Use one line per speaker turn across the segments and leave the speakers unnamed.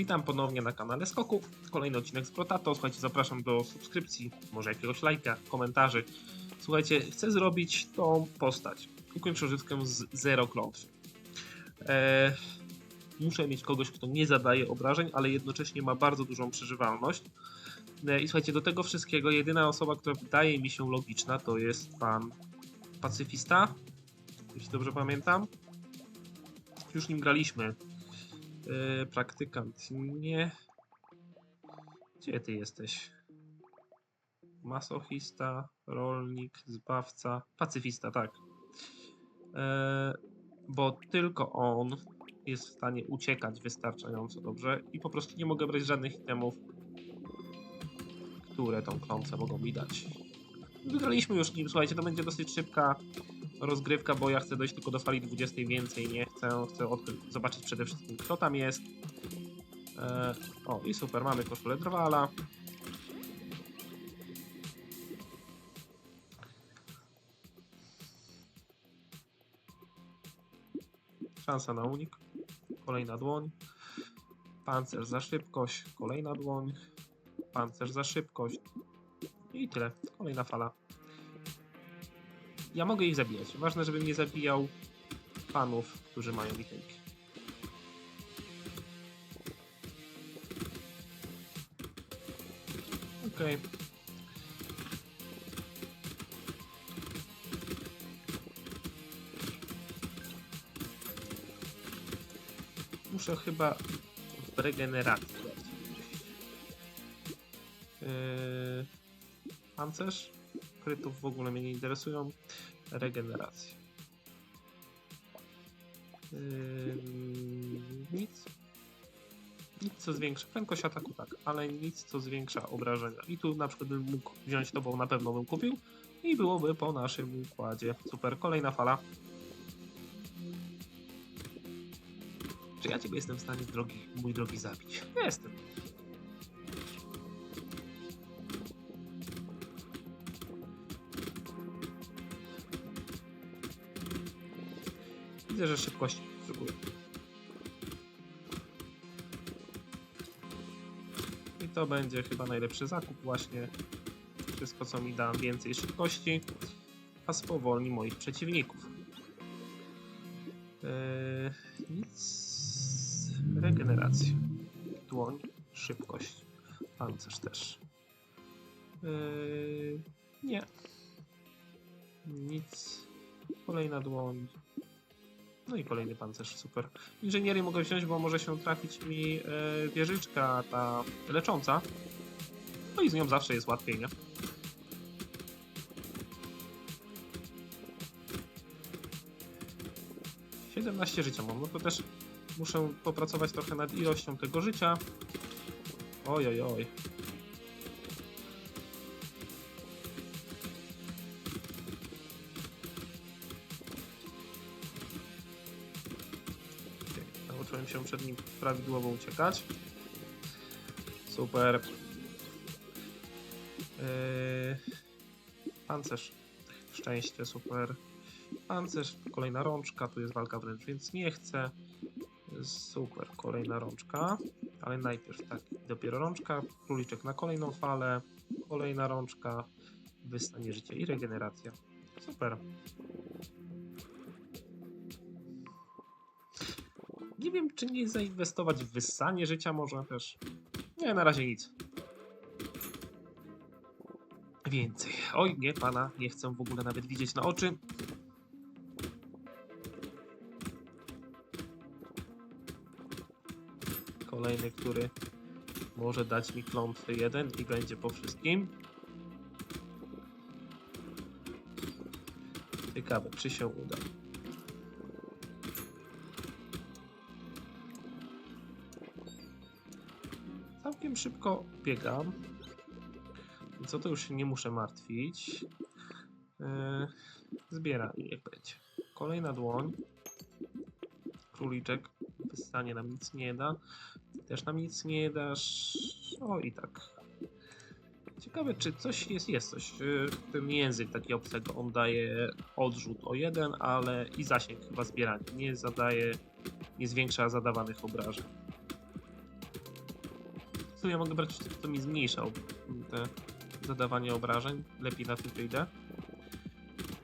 Witam ponownie na kanale Skoku. Kolejny odcinek z Protato. Słuchajcie, zapraszam do subskrypcji, może jakiegoś lajka, komentarzy. Słuchajcie, chcę zrobić tą postać. Ukończę używkę z zero klątw. Eee, muszę mieć kogoś, kto nie zadaje obrażeń, ale jednocześnie ma bardzo dużą przeżywalność. E, I słuchajcie, do tego wszystkiego jedyna osoba, która wydaje mi się logiczna, to jest pan pacyfista. Jeśli dobrze pamiętam. Już nim graliśmy. Yy, praktykant nie. Gdzie ty jesteś? Masochista, rolnik, zbawca, pacyfista, tak. Yy, bo tylko on jest w stanie uciekać wystarczająco dobrze i po prostu nie mogę brać żadnych itemów, które tą klątwę mogą mi dać. Wygraliśmy już nim, słuchajcie, to będzie dosyć szybka rozgrywka, bo ja chcę dojść tylko do fali 20 więcej, nie chcę, chcę zobaczyć przede wszystkim kto tam jest. E, o i super, mamy koszulę Drwala. Szansa na unik. Kolejna dłoń. Pancerz za szybkość. Kolejna dłoń. Pancerz za szybkość. I tyle. Kolejna fala. Ja mogę ich zabijać. Ważne, żebym nie zabijał panów, którzy mają itemki. Okej. Muszę chyba w regeneracji. Yy, pancerz? Krytów w ogóle mnie nie interesują. Regeneracja. Yy, nic. Nic co zwiększa. Prędkość ataku tak, ale nic co zwiększa obrażenia. I tu na przykład bym mógł wziąć to, bo na pewno bym kupił. I byłoby po naszym układzie. Super, kolejna fala. Czy ja ciebie jestem w stanie, drogi, mój drogi, zabić? Jestem. Widzę, że szybkość potrzebuję. I to będzie chyba najlepszy zakup właśnie. Wszystko co mi da więcej szybkości, a spowolni moich przeciwników. Eee, nic. Regeneracja. Dłoń, szybkość. Pancerz też. Eee, nie. Nic. Kolejna dłoń. No i kolejny pancerz, super. Inżynierię mogę wziąć, bo może się trafić mi e, wieżyczka ta lecząca. No i z nią zawsze jest łatwiej, nie? Siedemnaście życia mam, no to też muszę popracować trochę nad ilością tego życia. Oj, oj, oj. Przed nim prawidłowo uciekać. Super. Yy... Pancerz. Szczęście, super. Pancerz, kolejna rączka, tu jest walka wręcz, więc nie chcę. Super, kolejna rączka. Ale najpierw tak, dopiero rączka, króliczek na kolejną falę, kolejna rączka, wystanie życia i regeneracja. Super. Nie wiem, czy nie zainwestować w wyssanie życia może też. Nie, na razie nic. Więcej. Oj, nie, pana nie chcę w ogóle nawet widzieć na oczy. Kolejny, który może dać mi klątwy jeden i będzie po wszystkim. Ciekawe, czy się uda. Całkiem szybko biegam. Co to już się nie muszę martwić. Yy, i niech będzie. Kolejna dłoń. Króliczek. Wystanie nam nic nie da. Też nam nic nie dasz. O i tak. Ciekawe, czy coś jest, jest coś. Yy, Ten język taki obcego, on daje odrzut o jeden, ale i zasięg chyba zbierania. Nie zadaje, nie zwiększa zadawanych obrażeń. W sumie mogę brać coś, co mi zmniejszał te zadawanie obrażeń. Lepiej na tym wyjdę.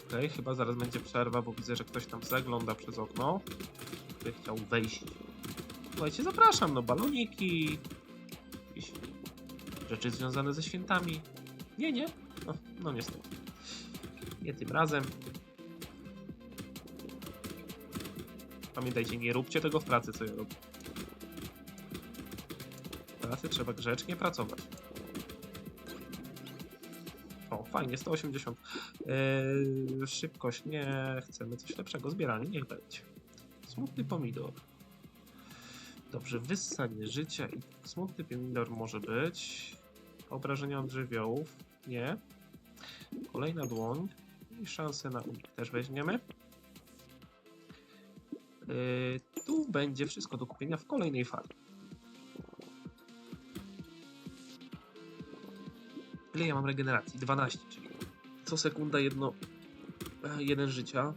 Okej, chyba zaraz będzie przerwa, bo widzę, że ktoś tam zagląda przez okno. By chciał wejść. Słuchajcie, zapraszam, no baloniki. Jakieś rzeczy związane ze świętami. Nie, nie. No, no niestety. Nie tym razem. Pamiętajcie, nie róbcie tego w pracy, co ja robię. Trzeba grzecznie pracować. O, fajnie, 180. Yy, szybkość, nie chcemy coś lepszego. Zbieranie, niech będzie. Smutny pomidor. Dobrze, wyssanie życia i smutny pomidor może być. Obrażenia od żywiołów, nie. Kolejna dłoń i szansę na unik też weźmiemy. Yy, tu będzie wszystko do kupienia w kolejnej fali. Ile ja mam regeneracji? 12, czyli co sekunda jedno, e, jeden życia.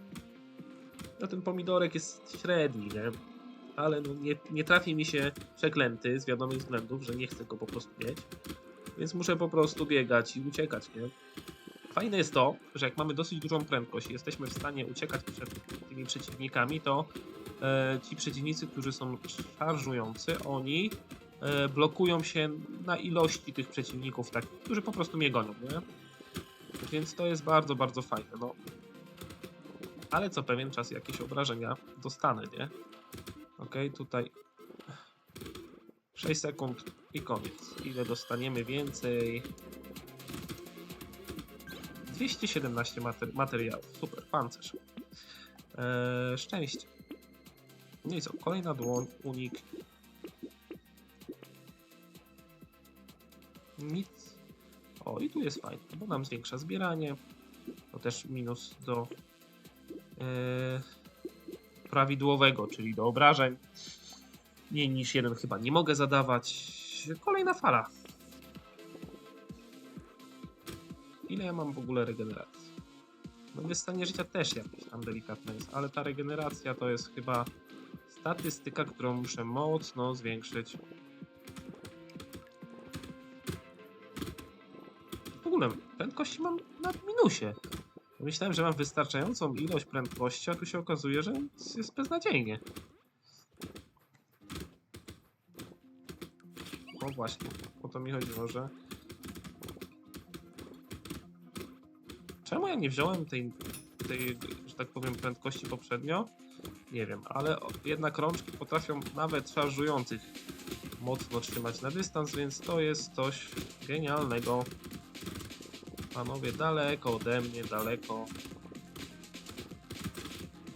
No ten pomidorek jest średni, nie? Ale no nie, nie trafi mi się przeklęty z wiadomych względów, że nie chcę go po prostu mieć. Więc muszę po prostu biegać i uciekać, nie? Fajne jest to, że jak mamy dosyć dużą prędkość i jesteśmy w stanie uciekać przed tymi przeciwnikami, to e, ci przeciwnicy, którzy są szarżujący, oni blokują się na ilości tych przeciwników, tak, którzy po prostu mnie gonią, nie? Więc to jest bardzo, bardzo fajne, no. Ale co pewien czas jakieś obrażenia dostanę, nie? Ok, tutaj 6 sekund i koniec. Ile dostaniemy więcej? 217 mater materiałów. Super, pancerz. Eee, szczęście. No co? Kolejna dłoń, unik. Nic. O, i tu jest fajnie, bo nam zwiększa zbieranie. To też minus do eee, prawidłowego, czyli do obrażeń. Mniej niż jeden chyba nie mogę zadawać. Kolejna fala. Ile ja mam w ogóle regeneracji? No wystanie życia też jakieś tam delikatne jest, ale ta regeneracja to jest chyba statystyka, którą muszę mocno zwiększyć. Prędkości mam na minusie. Myślałem, że mam wystarczającą ilość prędkości, a tu się okazuje, że jest beznadziejnie. O właśnie, o to mi chodziło, że... Czemu ja nie wziąłem tej, tej, że tak powiem, prędkości poprzednio? Nie wiem, ale jednak rączki potrafią nawet szarżujących mocno trzymać na dystans, więc to jest coś genialnego. Panowie, daleko ode mnie, daleko.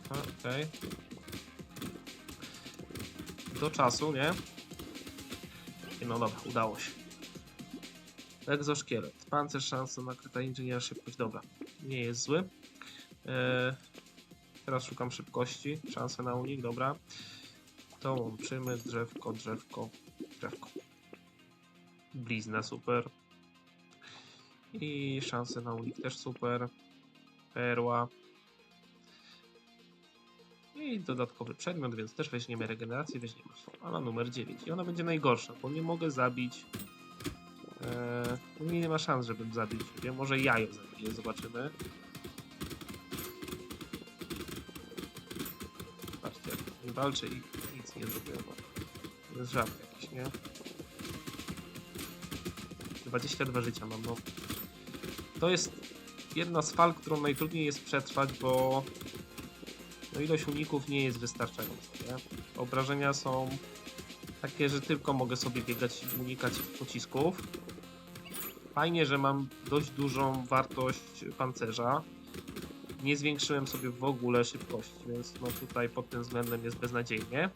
Okej. Do czasu, nie? No dobra, udało się. Egzoszkielet. Pancerz, szansa na kryta inżyniera, szybkość. Dobra, nie jest zły. Eee, teraz szukam szybkości. Szansa na unik, dobra. To łączymy drzewko, drzewko, drzewko. Blizna, super. I szanse na unik też super. Perła. I dodatkowy przedmiot, więc też weźmiemy regenerację, weźmiemy fala numer 9. I ona będzie najgorsza, bo nie mogę zabić. Eee, nie ma szans, żebym zabił siebie. Może ja ją zabiję, zobaczymy. Patrzcie, nie walczę i nic nie zrobię. To jest żart jakiś, nie? 22 życia mam, no. To jest jedna z fal, którą najtrudniej jest przetrwać, bo no ilość uników nie jest wystarczająca, nie? Obrażenia są takie, że tylko mogę sobie biegać i unikać pocisków. Fajnie, że mam dość dużą wartość pancerza. Nie zwiększyłem sobie w ogóle szybkości, więc no tutaj pod tym względem jest beznadziejnie.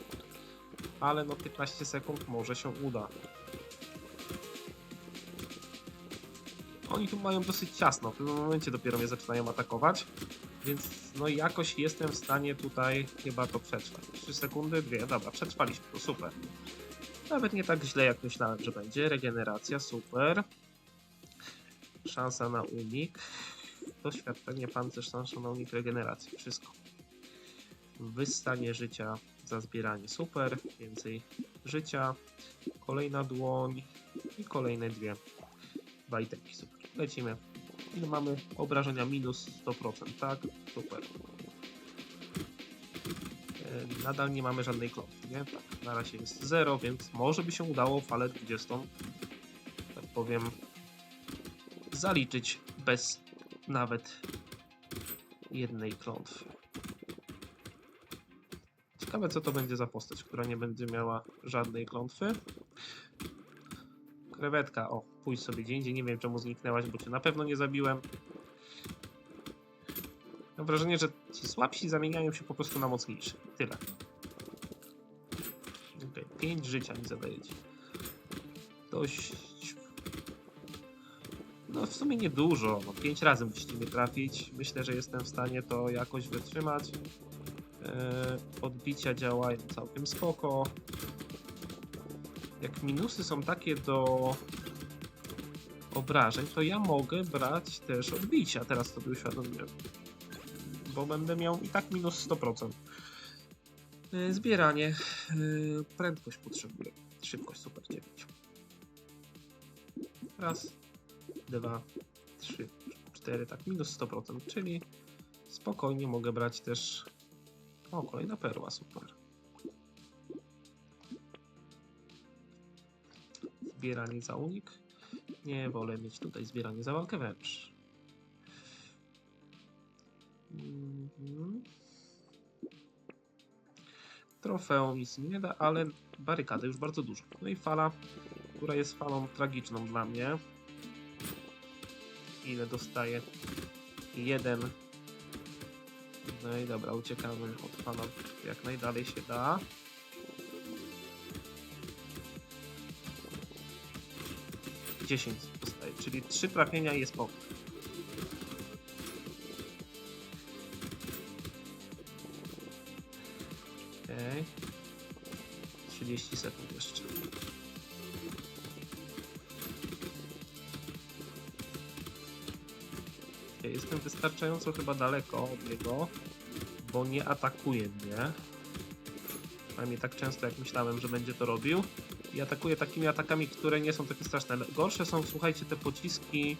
Ale no 15 sekund może się uda. Oni tu mają dosyć ciasno, w pewnym momencie dopiero mnie zaczynają atakować. Więc no jakoś jestem w stanie tutaj chyba to przetrwać. 3 sekundy, 2, dobra, przetrwaliśmy to, super. Nawet nie tak źle jak myślałem, że będzie. Regeneracja, super. Szansa na unik. Doświadczenie, pancerz, szansa na unik, regeneracja, wszystko. Wystanie życia za zbieranie, super. Więcej życia. Kolejna dłoń. I kolejne dwie. Itemy. Super. Lecimy. Ile mamy obrażenia? Minus 100%, tak? Super. E, Nadal nie mamy żadnej klątwy, nie? Tak, na razie jest 0, więc może by się udało falę 20, tak powiem, zaliczyć bez nawet jednej klątwy. Ciekawe, co to będzie za postać, która nie będzie miała żadnej klątwy. Krewetka, o, pójdź sobie gdzie indziej, nie wiem czemu zniknęłaś, bo cię na pewno nie zabiłem. Mam wrażenie, że ci słabsi zamieniają się po prostu na mocniejszy. Tyle. Okay. 5 życia mi zadajecie. Dość... No w sumie niedużo, no 5 razy musicie mnie trafić. Myślę, że jestem w stanie to jakoś wytrzymać. Eee, odbicia działają całkiem spoko. Jak minusy są takie do obrażeń, to ja mogę brać też odbicia. Teraz sobie uświadomiłem. Bo będę miał i tak minus 100%. Yy, Zbieranie. Yy, Prędkość potrzebuję. Szybkość super 9. Raz, dwa, trzy, cztery, tak minus 100%, czyli spokojnie mogę brać też. O, kolejna perła, super. Zbieranie za unik. Nie wolę mieć tutaj zbieranie za walkę wręcz. Mhm. Trofeum nic nie da, ale barykady już bardzo dużo. No i fala, która jest falą tragiczną dla mnie. Ile dostaję? Jeden. No i dobra, uciekamy od fala jak najdalej się da. Dziesięć dostaję, czyli trzy trafienia i jest po. Okej. 30 sekund jeszcze. Ja jestem wystarczająco chyba daleko od niego, bo nie atakuje mnie. Przynajmniej tak często jak myślałem, że będzie to robił. I atakuje takimi atakami, które nie są takie straszne. Gorsze są, słuchajcie, te pociski,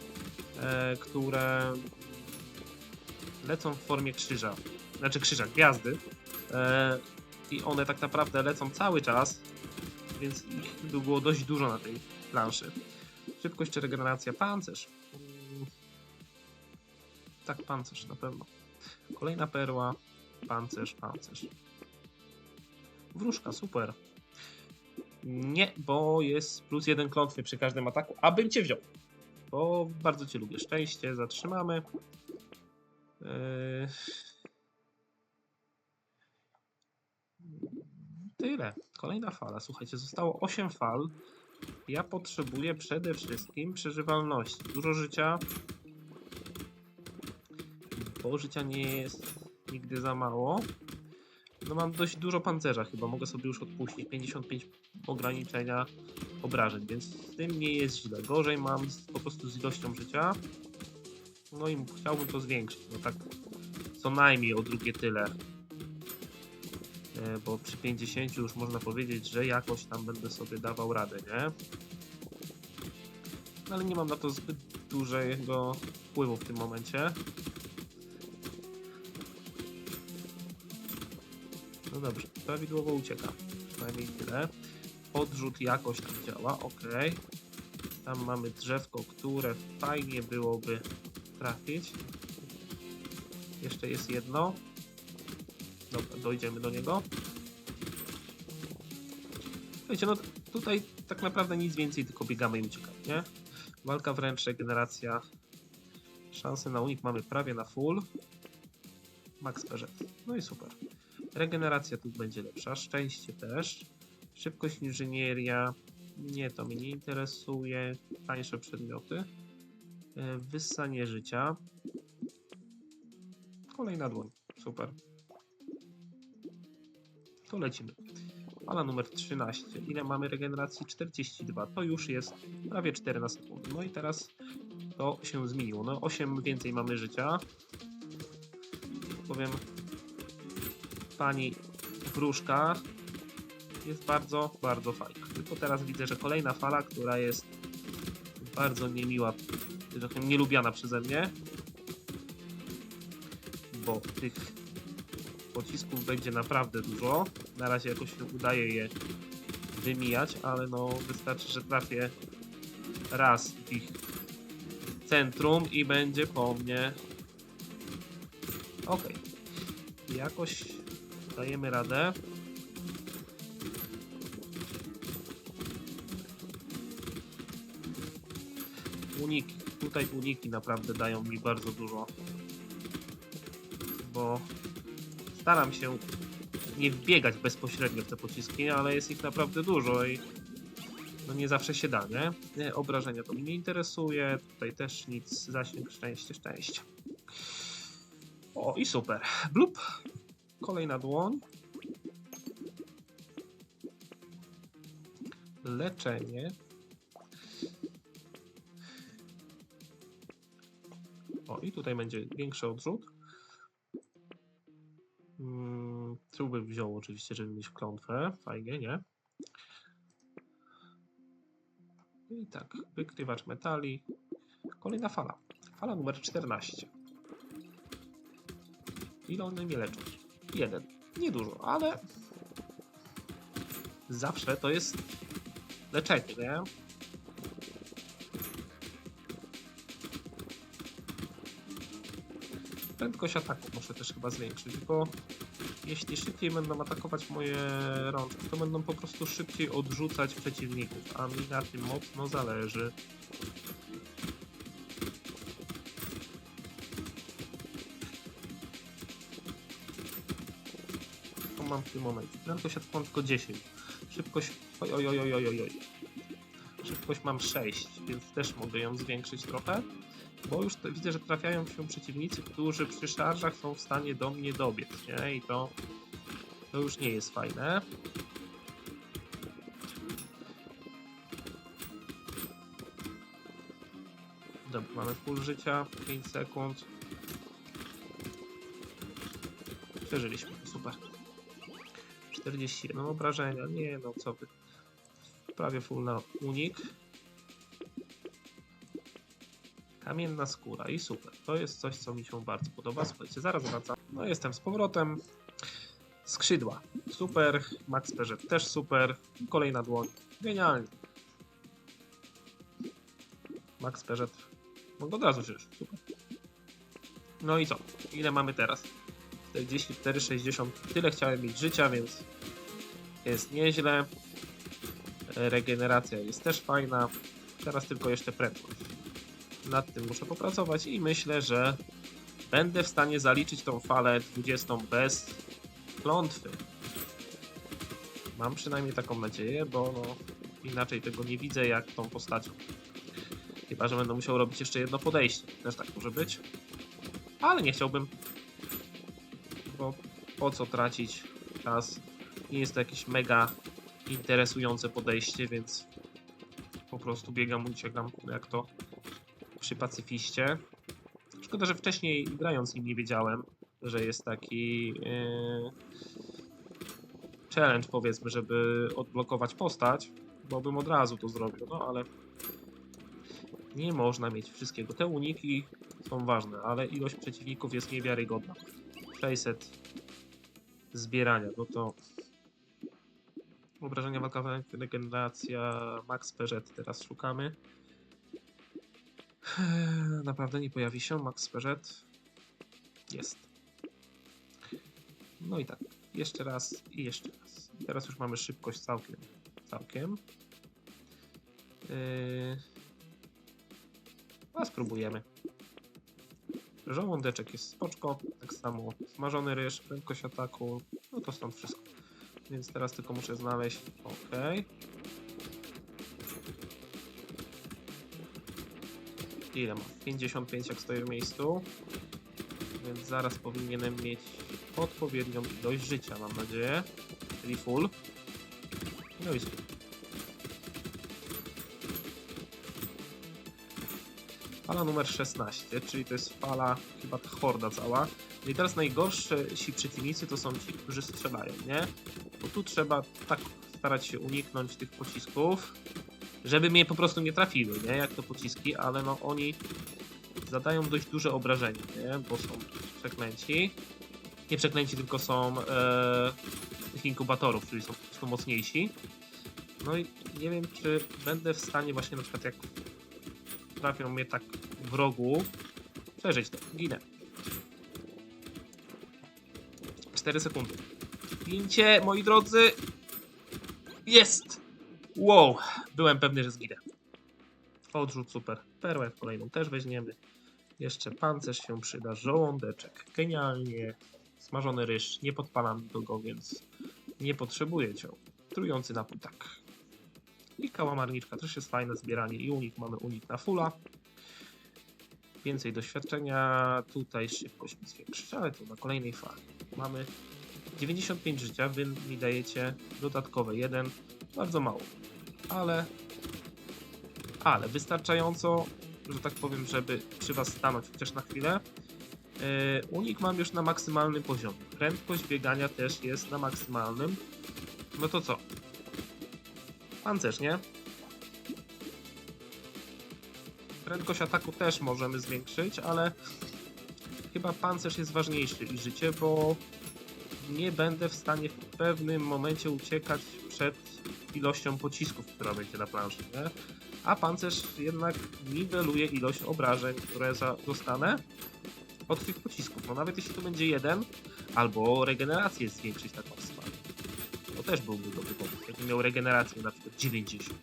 e, które lecą w formie krzyża. Znaczy krzyża, gwiazdy. E, i one tak naprawdę lecą cały czas, więc ich by było dość dużo na tej planszy. Szybkość regeneracja? Pancerz. Mm. Tak, pancerz na pewno. Kolejna perła. Pancerz, pancerz. Wróżka, super. Nie, bo jest plus jeden klątwy przy każdym ataku, abym cię wziął. Bo bardzo cię lubię. Szczęście, zatrzymamy. Yy... Tyle. Kolejna fala. Słuchajcie, zostało 8 fal. Ja potrzebuję przede wszystkim przeżywalności. Dużo życia. Bo życia nie jest nigdy za mało. No mam dość dużo pancerza chyba. Mogę sobie już odpuścić 55 ograniczenia obrażeń, więc z tym nie jest źle. Gorzej mam z, po prostu z ilością życia. No i chciałbym to zwiększyć. No tak co najmniej o drugie tyle E, bo przy 50 już można powiedzieć, że jakoś tam będę sobie dawał radę, nie? No ale nie mam na to zbyt dużego wpływu w tym momencie. No dobrze, prawidłowo ucieka. Przynajmniej tyle. Podrzut jakoś tam działa, ok. Tam mamy drzewko, które fajnie byłoby trafić. Jeszcze jest jedno. Dobra, dojdziemy do niego. Wiecie, no tutaj tak naprawdę nic więcej, tylko biegamy i uciekamy, nie? Walka wręcz, regeneracja. Szanse na unik mamy prawie na full. Max PZ. No i super. Regeneracja tu będzie lepsza, szczęście też. Szybkość inżynieria. Nie, to mnie nie interesuje. Tańsze przedmioty. E, Wyssanie życia. Kolejna dłoń. Super to lecimy. Fala numer 13. Ile mamy regeneracji? 42. To już jest prawie 4 na sekundę. No i teraz to się zmieniło. No 8 więcej mamy życia. Powiem, pani wróżka jest bardzo, bardzo fajna. Tylko teraz widzę, że kolejna fala, która jest bardzo niemiła, że nielubiana przeze mnie. Bo tych pocisków będzie naprawdę dużo. Na razie jakoś się udaje je wymijać, ale no wystarczy, że trafię raz w ich centrum i będzie po mnie. Okej. Jakoś dajemy radę. Uniki. Tutaj uniki naprawdę dają mi bardzo dużo. Bo staram się nie wbiegać bezpośrednio w te pociski, ale jest ich naprawdę dużo i no nie zawsze się da, nie obrażenia to mnie nie interesuje, tutaj też nic, zasięg, szczęście, szczęście. O i super. Blup. Kolejna dłoń. Leczenie. I tutaj będzie większy odrzut. Mm, tu bym wziął oczywiście, żeby mieć klątwę. Fajnie, nie? I tak, wykrywacz metali. Kolejna fala. Fala numer 14. Ile one mnie leczą? Jeden. Niedużo, ale zawsze to jest leczenie, nie? Prędkość ataku muszę też chyba zwiększyć, bo jeśli szybciej będą atakować moje rączki, to będą po prostu szybciej odrzucać przeciwników, a mi na tym mocno zależy. To mam w tym momencie. Prędkość ataku mam tylko 10. Szybkość... Oj, oj, oj, oj, oj, oj. Szybkość mam 6, więc też mogę ją zwiększyć trochę. Bo już to, widzę, że trafiają się przeciwnicy, którzy przy szarżach są w stanie do mnie dobiec, nie? I to, to już nie jest fajne. Dobra, mamy full życia, 5 sekund. Przeżyliśmy, super. 41 obrażenia, nie no co wy. Prawie full na unik. Kamienna skóra i super. To jest coś, co mi się bardzo podoba. Słuchajcie, zaraz wracam. No jestem z powrotem. Skrzydła. Super. Max Perzet też super. Kolejna dłoń. Genialnie. Max Perzet. Mogę od razu wziąć. Super. No i co? Ile mamy teraz? 44, 60. Tyle chciałem mieć życia, więc jest nieźle. Regeneracja jest też fajna. Teraz tylko jeszcze prędkość nad tym muszę popracować i myślę, że będę w stanie zaliczyć tą falę 20 bez klątwy. Mam przynajmniej taką nadzieję, bo no, inaczej tego nie widzę jak tą postacią. Chyba, że będę musiał robić jeszcze jedno podejście. Też tak może być. Ale nie chciałbym. Bo po co tracić czas? Nie jest to jakieś mega interesujące podejście, więc po prostu biegam, uciekam jak to przy pacyfiście. Szkoda, że wcześniej grając nim nie wiedziałem, że jest taki yy, challenge powiedzmy, żeby odblokować postać, bo bym od razu to zrobił, no ale nie można mieć wszystkiego. Te uniki są ważne, ale ilość przeciwników jest niewiarygodna. 600 zbierania, no to obrażenia walkowe, regeneracja, max PZ teraz szukamy. Eee, Naprawdę nie pojawi się Max Perzet. Jest. No i tak. Jeszcze raz i jeszcze raz. Teraz już mamy szybkość całkiem. Całkiem. Yy... A spróbujemy. Żołądeczek jest spoczko. Tak samo smażony ryż, prędkość ataku. No to stąd wszystko. Więc teraz tylko muszę znaleźć. OK. Ile mam? 55 jak stoję w miejscu. Więc zaraz powinienem mieć odpowiednią ilość życia, mam nadzieję. Czyli full. No i super. Fala numer 16, czyli to jest fala, chyba ta horda cała. No i teraz najgorsi przeciwnicy to są ci, którzy strzelają, nie? Bo tu trzeba tak, starać się uniknąć tych pocisków, żeby mnie po prostu nie trafiły, nie? Jak to pociski, ale no oni zadają dość duże obrażenie, nie? Bo są przeklęci. Nie przeklęci, tylko są e, tych inkubatorów, czyli są po prostu mocniejsi. No i nie wiem, czy będę w stanie właśnie na przykład jak trafią mnie tak w rogu, przeżyć to. Ginę. 4 sekundy. Gincie, moi drodzy. Jest! Wow, byłem pewny, że zginę. Odrzut super. Perłę kolejną też weźmiemy. Jeszcze pancerz się przyda, żołądeczek. Genialnie. Smażony ryż. Nie podpalam go, więc nie potrzebuję cię. Trujący napój, tak. I kałamarniczka też jest fajne zbieranie i unik. Mamy unik na fulla. Więcej doświadczenia. Tutaj szybkość mi zwiększyć, ale tu na kolejnej fali. Mamy 95 życia, wy mi dajecie dodatkowe 1. Bardzo mało. Ale ale wystarczająco, że tak powiem, żeby przy Was stanąć chociaż na chwilę. Yy, unik mam już na maksymalnym poziomie. Prędkość biegania też jest na maksymalnym. No to co? Pancerz, nie? Prędkość ataku też możemy zwiększyć, ale chyba pancerz jest ważniejszy i życie, bo nie będę w stanie w pewnym momencie uciekać przed ilością pocisków, która będzie na planszy, nie? a pancerz jednak niweluje ilość obrażeń, które dostanę od tych pocisków. No nawet jeśli to będzie jeden, albo regenerację zwiększyć tak maksymalnie. To też byłby dobry pomysł. Jakbym miał regenerację na przykład 90,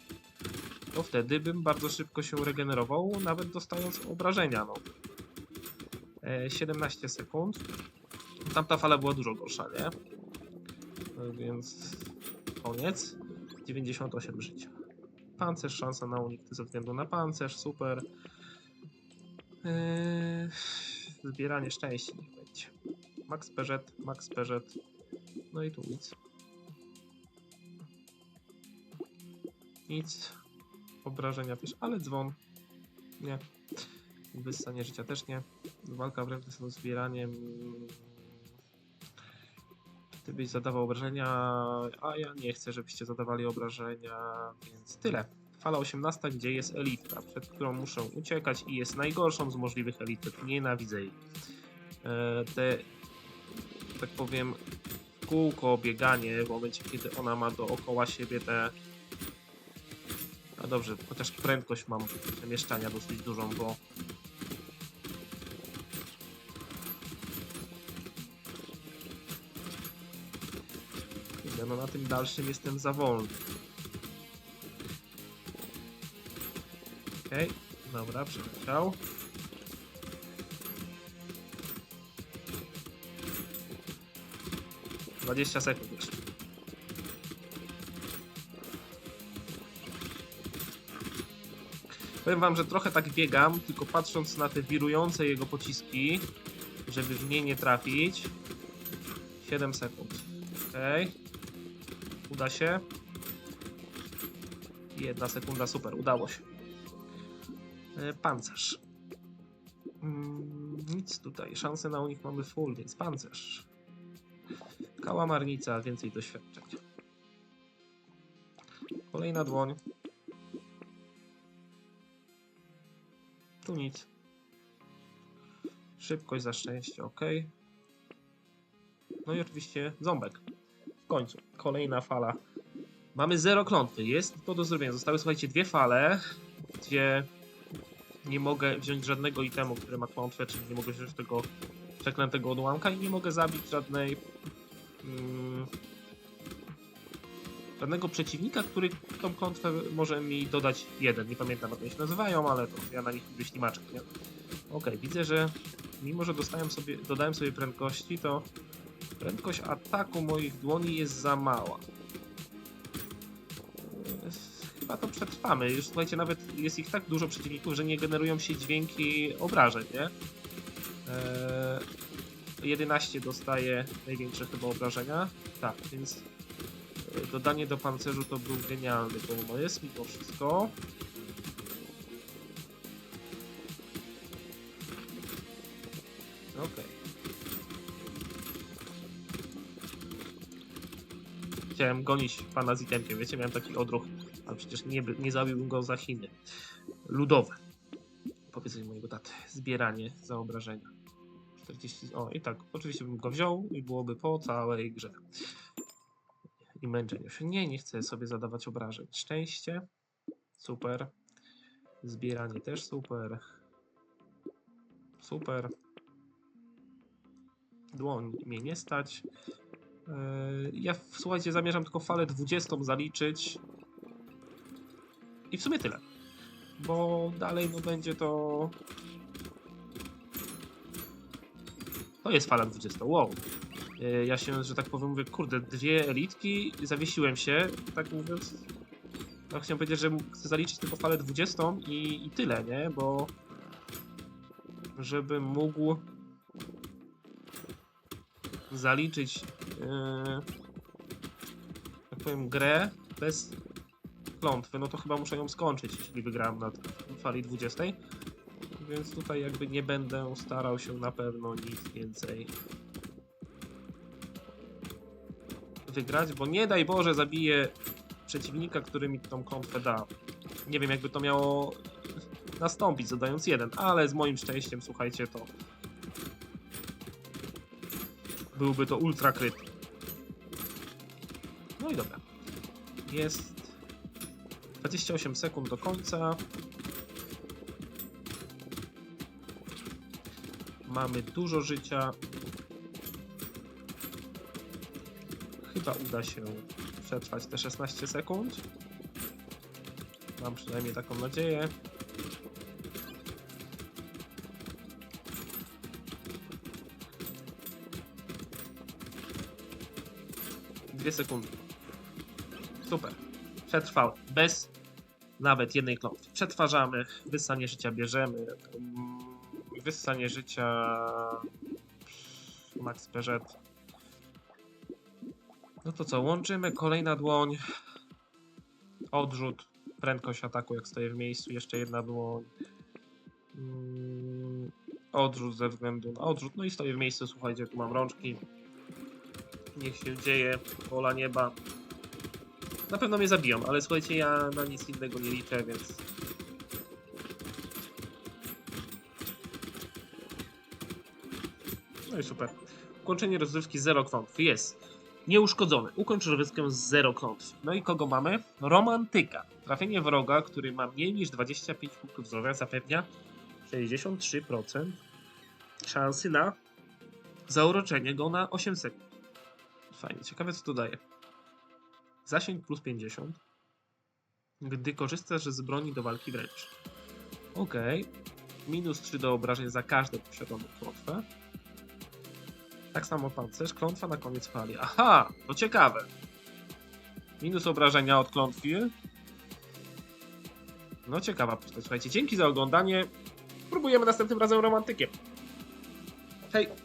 to wtedy bym bardzo szybko się regenerował, nawet dostając obrażenia. No. E, 17 sekund. Tamta fala była dużo gorsza, nie? No Więc koniec. 98 życia. Pancerz, szansa na unik ze względu na pancerz, super. Eee, zbieranie szczęścia niech będzie. Max Peżet, Max Peżet. No i tu nic. Nic. Obrażenia też, ale dzwon. Nie. Wyssanie życia też nie. Walka wręcz z zbieraniem. Gdybyś zadawał obrażenia, a ja nie chcę, żebyście zadawali obrażenia, więc tyle. Fala 18, gdzie jest elitka, przed którą muszę uciekać i jest najgorszą z możliwych elitek. Nienawidzę jej. E, te, tak powiem, kółko, bieganie w momencie, kiedy ona ma dookoła siebie te... A dobrze, chociaż prędkość mam przemieszczania dosyć dużą, bo No na tym dalszym jestem za wolny. Okej, dobra, przeleciał. Dwadzieścia sekund jeszcze. Powiem wam, że trochę tak biegam, tylko patrząc na te wirujące jego pociski, żeby w nie nie trafić. 7 sekund. Okej. Uda się. Jedna sekunda, super, udało się. E, Pancerz. Mm, nic tutaj, szanse na unik mamy full, więc pancerz. Kałamarnica, więcej doświadczeń. Kolejna dłoń. Tu nic. Szybkość za szczęście, ok. No i oczywiście ząbek. Końcu, kolejna fala. Mamy zero klątwy, jest to do zrobienia. Zostały, słuchajcie, dwie fale, gdzie nie mogę wziąć żadnego itemu, który ma klątwę, czyli nie mogę wziąć tego przeklętego odłamka i nie mogę zabić żadnej mm, żadnego przeciwnika, który tą klątwę może mi dodać jeden. Nie pamiętam jak oni się nazywają, ale to ja na nich mówię ślimaczek, nie? Okej, widzę, że mimo, że dostałem sobie, dodałem sobie prędkości, to prędkość ataku moich dłoni jest za mała. Chyba to przetrwamy. Już słuchajcie, nawet jest ich tak dużo przeciwników, że nie generują się dźwięki obrażeń, nie? Eee, 11 dostaje największe chyba obrażenia. Tak, więc e, dodanie do pancerzu to był genialny pomysł mimo wszystko. Okej. Chciałem gonić pana z itemkiem, wiecie, miałem taki odruch, ale przecież nie, nie zabiłbym go za Chiny. Ludowe. Powiedzenie mojego taty. Zbieranie za obrażenia. 40... O, i tak, oczywiście bym go wziął i byłoby po całej grze. I męczeniu się. Nie, nie chcę sobie zadawać obrażeń. Szczęście. Super. Zbieranie też super. Super. Dłoń mnie nie stać. Yy, Ja, słuchajcie, zamierzam tylko falę 20 zaliczyć. I w sumie tyle. Bo dalej no będzie to... To jest fala 20, wow. Yy, Ja się, że tak powiem, mówię, kurde, dwie elitki, zawiesiłem się, tak mówiąc. No, chciałem powiedzieć, że chcę zaliczyć tylko falę 20 i, i tyle, nie? Bo żebym mógł zaliczyć yy, tak powiem grę bez klątwy, no to chyba muszę ją skończyć, jeśli wygram na fali 20. Więc tutaj jakby nie będę starał się na pewno nic więcej wygrać, bo nie daj Boże zabiję przeciwnika, który mi tą klątwę da. Nie wiem jakby to miało nastąpić, zadając jeden, ale z moim szczęściem, słuchajcie, to byłby to ultra kryt. No i dobra. Jest 28 sekund do końca. Mamy dużo życia. Chyba uda się przetrwać te 16 sekund. Mam przynajmniej taką nadzieję. Dwie sekundy. Super. Przetrwał. Bez nawet jednej klątwy. Przetwarzamy. Wyssanie życia bierzemy. Mm, Wyssanie życia. Max. No to co? Łączymy. Kolejna dłoń. Odrzut. Prędkość ataku, jak stoję w miejscu. Jeszcze jedna dłoń. Mm, Odrzut ze względu na odrzut. No i stoję w miejscu. Słuchajcie, tu mam rączki. Niech się dzieje. Pola nieba. Na pewno mnie zabiją, ale słuchajcie, ja na nic innego nie liczę, więc... No i super. Ukończenie rozrywki 0 klątw. Jest. Nieuszkodzony. Ukończ rozrywkę z 0 klątw. No i kogo mamy? Romantyka. Trafienie wroga, który ma mniej niż 25 punktów zdrowia zapewnia 63% szansy na zauroczenie go na 8 sekund. Fajnie. Ciekawe co to daje. Zasięg plus 50. Gdy korzystasz z broni do walki wręcz. Ok. Minus 3 do obrażeń za każdą posiadaną klątwę. Tak samo pancerz. Klątwa na koniec fali. Aha! To ciekawe. Minus obrażenia od klątwy. No ciekawa postać. Słuchajcie, dzięki za oglądanie. Próbujemy następnym razem romantykiem. Hej!